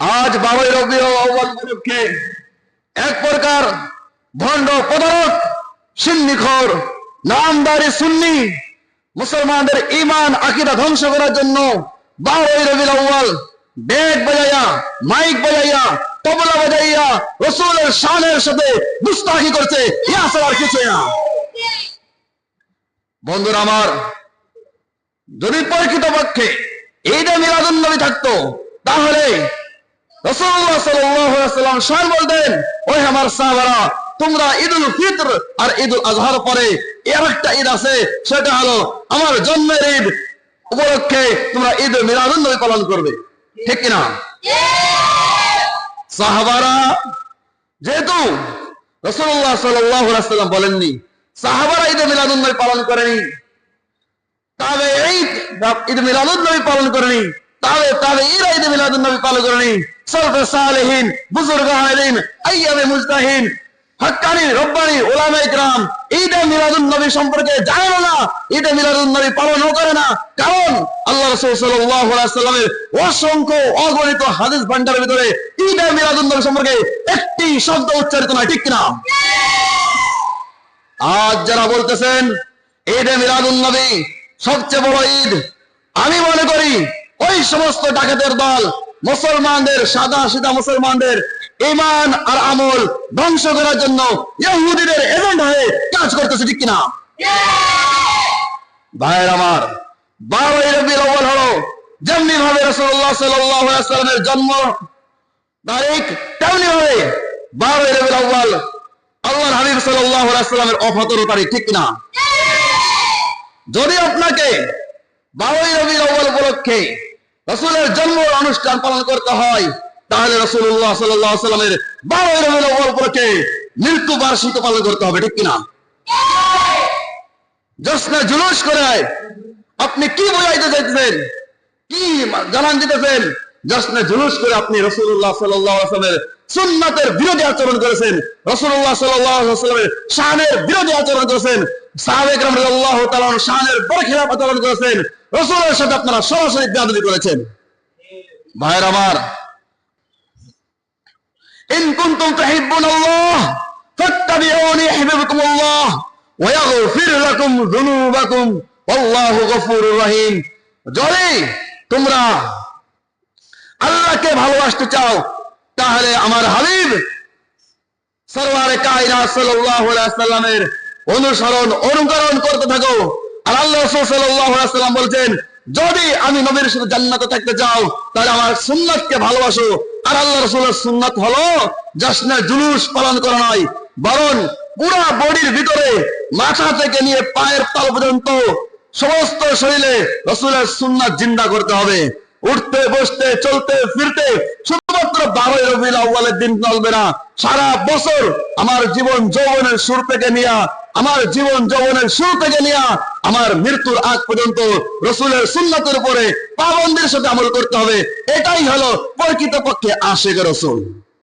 আজ বাবাই রবি উপলক্ষে এক প্রকার ভণ্ড প্রতারক, সিন্নিখর, নামদারি সুন্নি মুসলমানদের ইমান আকিদা ধ্বংস করার জন্য বারোই রবিল আউ্বাল ডেক বাজাইয়া, মাইক বাজাইয়া, তবলা বাজাইয়া রসুলের শানের সাথে দুস্তাহি করছে। আর কিছু না। বন্ধুরা আমার, যদি প্রকৃতপক্ষে ঈদে মিলাদুন নবী থাকতো, তাহলে রসুল্লাহ সাল্লাম স্বয়ং বলতেন ওই আমার সাহাবারা তোমরা ঈদুল ফিতর আর ঈদুল আজহার পরে এর একটা ঈদ আছে সেটা হলো আমার জন্মের ঈদ। উপলক্ষে তোমরা ঈদ নবী পালন করবে। ঠিক কিনা? সাহাবারা যেহেতু রসুল্লাহ সাল্লাম বলেননি সাহাবারা ঈদে মিলাদুন নবী পালন করেনি। তবে ঈদ ঈদ মিলাদুন নবী পালন করেনি। তবে তবে ইরা ঈদ মিলাদুন নবী পালন করেনি। সালেহীন, বুজুর্গ আইয়ামে মুজতাহিন, হক্কানি, রব্বানি ওলামা ইকরাম, ঈদে মিলাদুন নবী সম্পর্কে না। মিলাদুন নবী পালনও করে না। কারণ আল্লাহ সাল্লামের অসংখ্য অগণিত হাদিস ভান্ডারের ভিতরে মিলাদুন নবী সম্পর্কে একটি শব্দ উচ্চারিত নয়, ঠিক কিনা? আজ যারা বলতেছেন, ঈদে মিলাদুন নবী সবচেয়ে বড় ঈদ, আমি মনে করি ওই সমস্ত ডাকাতের দল মুসলমানদের সাদা সিধা মুসলমানদের ইমান আর আমল ধ্বংস করার জন্য ইহুদিদের এজেন্ট হয়ে কাজ করতেছে ঠিক কিনা? ভাইয়ের আমার বারোই রবিউল আউয়াল হলো যেমনি ভাবে রাসূলুল্লাহ সাল্লাল্লাহু আলাইহি ওয়াসাল্লামের জন্ম তারিখ তেমনি ভাবে বারোই রবিউল আউয়াল আল্লাহর হাবিব সাল্লাল্লাহু আলাইহি ওয়াসাল্লামের অফাতর তারিখ ঠিক কিনা? যদি আপনাকে বারোই রবিউল আউয়াল উপলক্ষে রসুলের জন্ম অনুষ্ঠান পালন করতে হয়, তাহলে রসুল্লাহ সাল্লামের উপলক্ষে মৃত্যু বার্ষিকী পালন করতে হবে, ঠিক কিনা? জশ্নে জুলুস করে আপনি কি বোঝাইতে চাইতেছেন? কি জানান দিতেছেন? জশ্নে জুলুস করে আপনি রসুল্লাহ সাল্লামের সুন্নাতের বিরোধী আচরণ করেছেন রসুল্লাহ সাল্লামের শাহানের বিরোধী আচরণ করেছেন সাহাবেক রহমতুল্লাহ তালন শাহানের বরখেলাপ আচরণ করেছেন রসুলের সাথে আপনারা সরাসরি বেয়াদবি করেছেন। ভাইয়ের আমার ফাত্তাবিউনি ওয়া ইয়াগফির লাকুম যুনুবাকুম, ওয়াল্লাহু গফুরুর যদি তোমরা আল্লাহকে ভালোবাসতে চাও, তাহলে আমার হাবিব সরওয়ারে কায়নাত সাল্লাল্লাহু আলাইহি সাল্লামের অনুসরণ, অনুকরণ করতে থাকো। আর আল্লাহ সাল্লাম বলছেন, যদি আমি নবীর সাথে জান্নাতে থাকতে চাও, তাহলে আমার সুন্নাতকে ভালোবাসো। আর আল্লাহ রাসূলের সুন্নাত হলো জুলুস পালন করা নয়, বরং পুরো বডির ভিতরে মাথা থেকে নিয়ে পায়ের তাল পর্যন্ত সমস্ত শরীরে রসুলের সুন্নাত জিন্দা করতে হবে। উঠতে, বসতে, চলতে, ফিরতে শুধুমাত্র বারোই রবিউল আউ্বালের দিন চলবে না, সারা বছর আমার জীবন যৌবনের শুরু থেকে নিয়ে আমার জীবন যৌবনের শুরু থেকে নিয়ে আমার মৃত্যুর আগ পর্যন্ত রসুলের সুন্নতের উপরে পাবন্দির সাথে আমল করতে হবে। এটাই হলো প্রকৃতপক্ষে আশেখ রসুল।